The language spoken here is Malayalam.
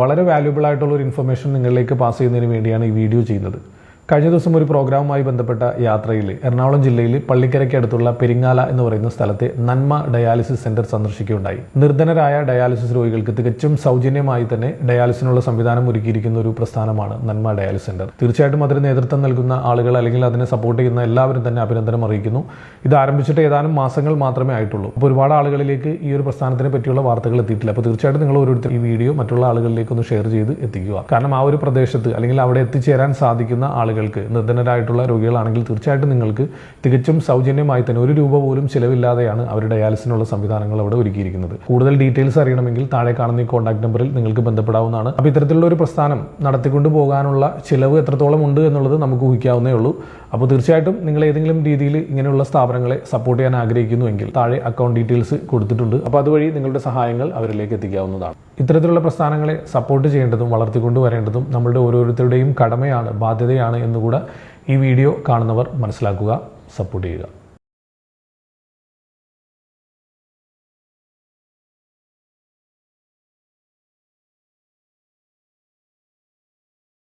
വളരെ വാല്യൂബിൾ ആയിട്ടുള്ള ഒരു ഇൻഫർമേഷൻ നിങ്ങളിലേക്ക് പാസ് ചെയ്യുന്നതിന് വേണ്ടിയാണ് ഈ വീഡിയോ ചെയ്യുന്നത്. കഴിഞ്ഞ ദിവസം ഒരു പ്രോഗ്രാമുമായി ബന്ധപ്പെട്ട യാത്രയിൽ എറണാകുളം ജില്ലയിൽ പള്ളിക്കരയ്ക്ക് അടുത്തുള്ള പെരിങ്ങാല എന്ന് പറയുന്ന സ്ഥലത്തെ നന്മ ഡയാലിസിസ് സെന്റർ സന്ദർശിക്കുകയുണ്ടായി. നിർധനരായ ഡയാലിസിസ് രോഗികൾക്ക് തികച്ചും സൗജന്യമായി തന്നെ ഡയാലിസിനുള്ള സംവിധാനം ഒരുക്കിയിരിക്കുന്ന ഒരു പ്രസ്ഥാനമാണ് നന്മ ഡയാലിസിസ് സെന്റർ. തീർച്ചയായിട്ടും അതിന് നേതൃത്വം നൽകുന്ന ആളുകൾ അല്ലെങ്കിൽ അതിനെ സപ്പോർട്ട് ചെയ്യുന്ന എല്ലാവരും തന്നെ അഭിനന്ദനം അറിയിക്കുന്നു. ഇത് ആരംഭിച്ചിട്ട് ഏതാനും മാസങ്ങൾ മാത്രമേ ആയിട്ടുള്ളൂ. അപ്പോൾ ഒരുപാട് ആളുകളിലേക്ക് ഈ ഒരു പ്രസ്ഥാനത്തിനെ പറ്റിയുള്ള വാർത്തകൾ എത്തിയിട്ടില്ല. അപ്പോൾ തീർച്ചയായിട്ടും നിങ്ങൾ ഓരോരുത്തർ ഈ വീഡിയോ മറ്റുള്ള ആളുകളിലേക്ക് ഒന്ന് ഷെയർ ചെയ്ത് എത്തിക്കുക. കാരണം ആ ഒരു പ്രദേശത്ത് അല്ലെങ്കിൽ അവിടെ എത്തിച്ചേരാൻ സാധിക്കുന്ന ആളുകൾക്ക് നിർധനരായിട്ടുള്ള രോഗികളാണെങ്കിൽ തീർച്ചയായിട്ടും നിങ്ങൾക്ക് തികച്ചും സൗജന്യമായി തന്നെ ഒരു രൂപ പോലും ചിലവില്ലാതെയാണ് അവർ ഡയാലിസിനുള്ള സംവിധാനങ്ങൾ അവിടെ ഒരുക്കിയിരിക്കുന്നത്. കൂടുതൽ ഡീറ്റെയിൽസ് അറിയണമെങ്കിൽ താഴെ കാണുന്ന ഈ കോൺടാക്ട് നമ്പറിൽ നിങ്ങൾക്ക് ബന്ധപ്പെടാവുന്നതാണ്. അപ്പോൾ ഇത്തരത്തിലുള്ള ഒരു പ്രസ്ഥാനം നടത്തിക്കൊണ്ട് പോകാനുള്ള ചിലവ് എത്രത്തോളം ഉണ്ട് എന്നുള്ളത് നമുക്ക് ഊഹിക്കാവുന്നേ ഉള്ളൂ. അപ്പോൾ തീർച്ചയായിട്ടും നിങ്ങൾ ഏതെങ്കിലും രീതിയിൽ ഇങ്ങനെയുള്ള സ്ഥാപനങ്ങളെ സപ്പോർട്ട് ചെയ്യാൻ ആഗ്രഹിക്കുന്നുവെങ്കിൽ താഴെ അക്കൗണ്ട് ഡീറ്റെയിൽസ് കൊടുത്തിട്ടുണ്ട്. അപ്പോൾ അതുവഴി നിങ്ങളുടെ സഹായങ്ങൾ അവരിലേക്ക് എത്തിക്കാവുന്നതാണ്. ഇത്തരത്തിലുള്ള പ്രസ്ഥാനങ്ങളെ സപ്പോർട്ട് ചെയ്യേണ്ടതും വളർത്തിക്കൊണ്ടുവരേണ്ടതും നമ്മളുടെ ഓരോരുത്തരുടെയും കടമയാണ് ബാധ്യതയാണ് എന്നുകൂടെ ഈ വീഡിയോ കാണുന്നവർ മനസ്സിലാക്കുക സപ്പോർട്ട് ചെയ്യുക.